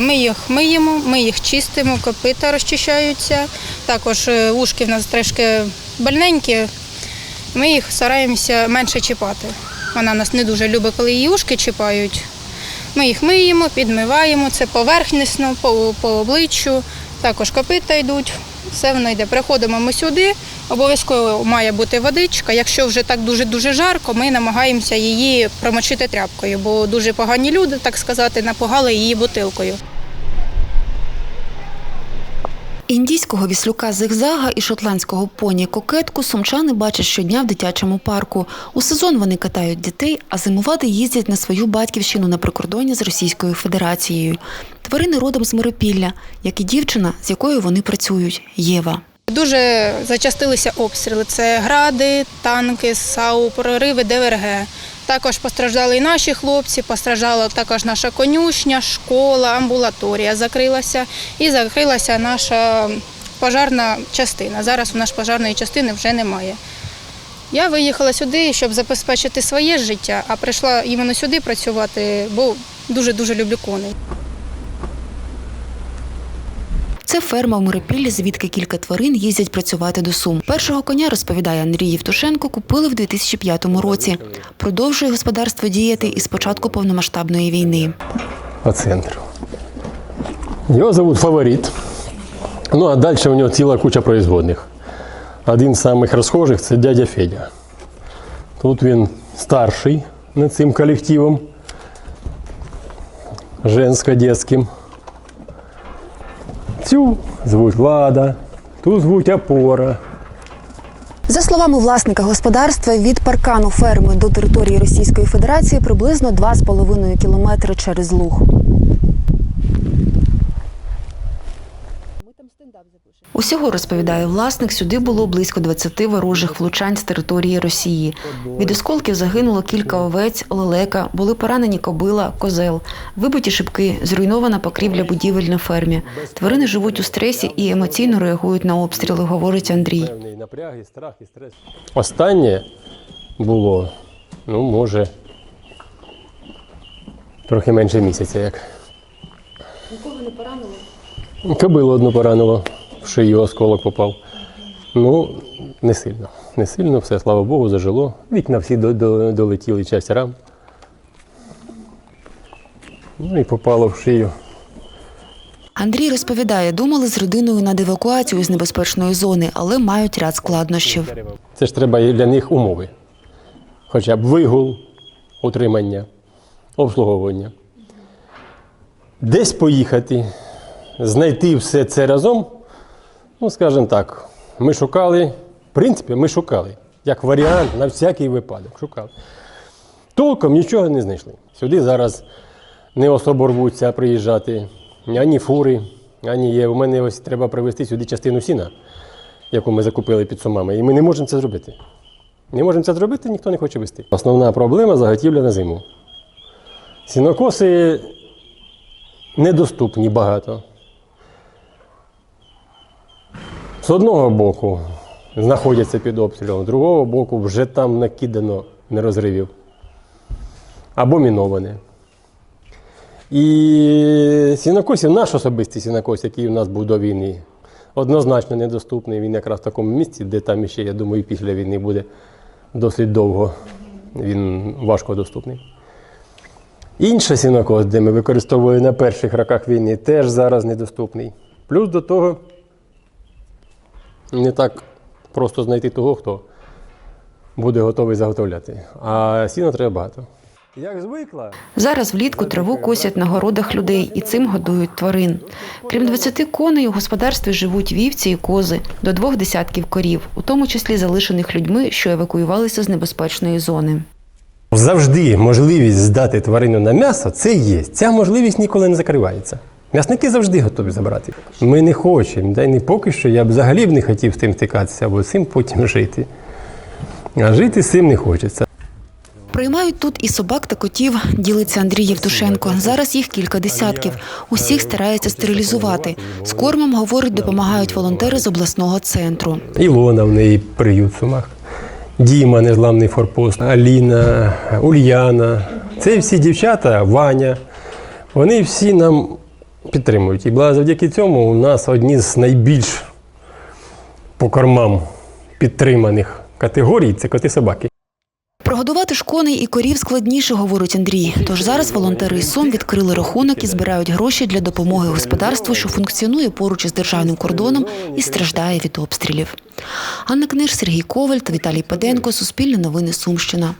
Ми їх миємо, ми їх чистимо, копита розчищаються. Також ушки в нас трошки больненькі. Ми їх стараємося менше чіпати. Вона нас не дуже любить, коли її ушки чіпають. Ми їх миємо, підмиваємо, це поверхнісно, по, по обличчю. Також копита йдуть, все воно йде. Приходимо ми сюди, обов'язково має бути водичка. Якщо вже так дуже-дуже жарко, ми намагаємося її промочити тряпкою, бо дуже погані люди, так сказати, напугали її бутилкою. Індійського віслюка зигзага і шотландського поні кокетку сумчани бачать щодня в дитячому парку. У сезон вони катають дітей, а зимувати їздять на свою батьківщину на прикордонні з Російською Федерацією. Тварини родом з Миропілля, як і дівчина, з якою вони працюють Єва. Дуже зачастилися обстріли. Це гради, танки, САУ, прориви ДВРГ. Також постраждали і наші хлопці, постраждала також наша конюшня, школа, амбулаторія закрилася і закрилася наша пожарна частина. Зараз у нас пожарної частини вже немає. Я виїхала сюди, щоб забезпечити своє життя, а прийшла іменно сюди працювати, бо дуже-дуже люблю коней. Це ферма в Миропіллі, звідки кілька тварин їздять працювати до Сум. Першого коня, розповідає Андрій Євтушенко, купили в 2005 році. Продовжує господарство діяти із початку повномасштабної війни. по центру. Его зовут Фаворит. Ну, а дальше у него ціла куча производних. Один з самих розхожих це дядя Федя. Тут він старший над цим колективом, женсько-детським. Цю звуть Лада, ту звуть Опора. За словами власника господарства, від паркану ферми до території Російської Федерації приблизно 2,5 кілометри через луг. Усього розповідає власник, сюди було близько 20 ворожих влучань з території Росії. Від осколків загинуло кілька овець, лелека, були поранені кобила, козел, вибиті шибки, зруйнована покрівля будівель на фермі. Тварини живуть у стресі і емоційно реагують на обстріли, говорить Андрій. Останнє було, ну, може, трохи менше місяця як. Нікого не поранило? Кобилу одну поранило, в шию осколок попав. Ну, не сильно. Не сильно, все, слава Богу, зажило. Вікна всі до, до, долетіли, часть рам. Ну і попало в шию. Андрій розповідає, думали з родиною над евакуацією з небезпечної зони, але мають ряд складнощів. Це ж треба і для них умови. Хоча б вигул, утримання, обслуговування. Десь поїхати, знайти все це разом, ну, скажімо так, ми шукали, в принципі, ми шукали. Як варіант на всякий випадок. Шукали. Толком нічого не знайшли. Сюди зараз не особо рвуться приїжджати, ані фури, ані є. У мене ось треба привезти сюди частину сіна, яку ми закупили під сумами, і ми не можемо це зробити. Не можемо це зробити, ніхто не хоче вести. Основна проблема заготівля на зиму. Сінокоси недоступні багато. З одного боку знаходяться під обстрілом, з другого боку вже там накидано нерозривів або міноване. І сінокосів, наш особистий сінокос, який у нас був до війни, однозначно недоступний. Він якраз в такому місці, де там ще, я думаю, після війни буде досить довго. Він важко доступний. Інший сінокос, де ми використовували на перших роках війни, теж зараз недоступний. Плюс до того не так просто знайти того, хто буде готовий заготовляти. А сіна треба багато. Як звикла, Зараз влітку траву косять на городах людей і цим годують тварин. Крім 20 коней, у господарстві живуть вівці і кози, до двох десятків корів, у тому числі залишених людьми, що евакуювалися з небезпечної зони. Завжди можливість здати тварину на м'ясо це є. Ця можливість ніколи не закривається. М'ясники завжди готові забрати. Ми не хочемо, да й не поки що я б взагалі б не хотів з тим стикатися, або з цим потім жити. А жити з цим не хочеться. Приймають тут і собак та котів, ділиться Андрій Євтушенко. Зараз їх кілька десятків. Усіх стараються стерилізувати. З кормом, говорить, допомагають волонтери з обласного центру. Ілона в неї приют в Сумах. Діма, незламний форпост, Аліна, Ульяна. Це всі дівчата, Ваня. Вони всі нам підтримують. І завдяки цьому у нас одні з найбільш по кормам підтриманих категорій це коти-собаки. Прогодувати ж коней і корів складніше, говорить Андрій. Тож зараз волонтери із Сум відкрили рахунок і збирають гроші для допомоги господарству, що функціонує поруч із державним кордоном і страждає від обстрілів. Анна Книж, Сергій Коваль та Віталій Паденко. Суспільне новини Сумщина.